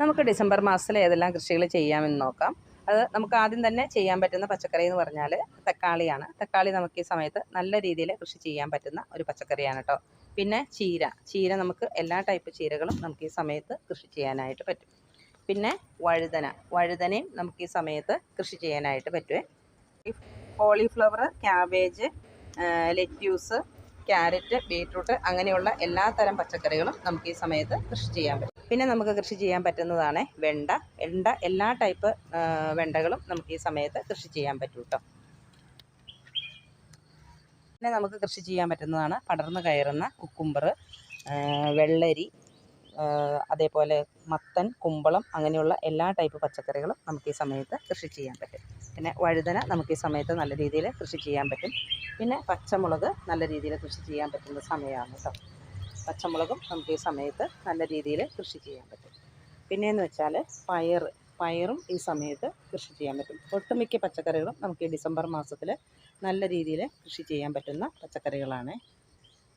നമുക്ക് ഡിസംബർ മാസത്തിൽ ഏതെല്ലാം കൃഷികൾ ചെയ്യാമെന്ന് നോക്കാം. അത് നമുക്ക് ആദ്യം തന്നെ ചെയ്യാൻ പറ്റുന്ന പച്ചക്കറി എന്ന് പറഞ്ഞാൽ തക്കാളിയാണ്. തക്കാളി നമുക്ക് ഈ സമയത്ത് നല്ല രീതിയിൽ കൃഷി ചെയ്യാൻ പറ്റുന്ന ഒരു പച്ചക്കറിയാണ് കേട്ടോ പിന്നെ ചീര. ചീര നമുക്ക് എല്ലാ ടൈപ്പ് ചീരകളും നമുക്ക് ഈ സമയത്ത് കൃഷി ചെയ്യാനായിട്ട് പറ്റും. പിന്നെ വഴുതന. വഴുതനയും നമുക്ക് ഈ സമയത്ത് കൃഷി ചെയ്യാനായിട്ട് പറ്റുമേ cauliflower cabbage lettuce carrot beetroot അങ്ങനെയുള്ള എല്ലാ തരം പച്ചക്കറികളും നമുക്ക് ഈ സമയത്ത് കൃഷി ചെയ്യാൻ പറ്റും. പിന്നെ നമുക്ക് കൃഷി ചെയ്യാൻ പറ്റുന്നതാണ് വെണ്ട. വെണ്ട എല്ലാ ടൈപ്പ് വെണ്ടകളും നമുക്ക് ഈ സമയത്ത് കൃഷി ചെയ്യാൻ പറ്റും കേട്ടോ പിന്നെ നമുക്ക് കൃഷി ചെയ്യാൻ പറ്റുന്നതാണ് പടർന്നു കയറുന്ന കുക്കുംബർ വെള്ളരി അതേപോലെ മത്തൻ കുമ്പളം അങ്ങനെയുള്ള എല്ലാ ടൈപ്പ് പച്ചക്കറികളും നമുക്ക് ഈ സമയത്ത് കൃഷി ചെയ്യാൻ പറ്റും. പിന്നെ വഴുതന നമുക്ക് ഈ സമയത്ത് നല്ല രീതിയിൽ കൃഷി ചെയ്യാൻ പറ്റും. പിന്നെ പച്ചമുളക് നല്ല രീതിയിൽ കൃഷി ചെയ്യാൻ പറ്റുന്ന സമയമാണ് കേട്ടോ പച്ചമുളകും നമുക്ക് ഈ സമയത്ത് നല്ല രീതിയിൽ കൃഷി ചെയ്യാൻ പറ്റും. പിന്നെയെന്ന് വെച്ചാൽ പയർ പയറും ഈ സമയത്ത് കൃഷി ചെയ്യാൻ പറ്റും. ഒട്ടുമിക്ക പച്ചക്കറികളും നമുക്ക് ഈ ഡിസംബർ മാസത്തിൽ നല്ല രീതിയിൽ കൃഷി ചെയ്യാൻ പറ്റുന്ന പച്ചക്കറികളാണ്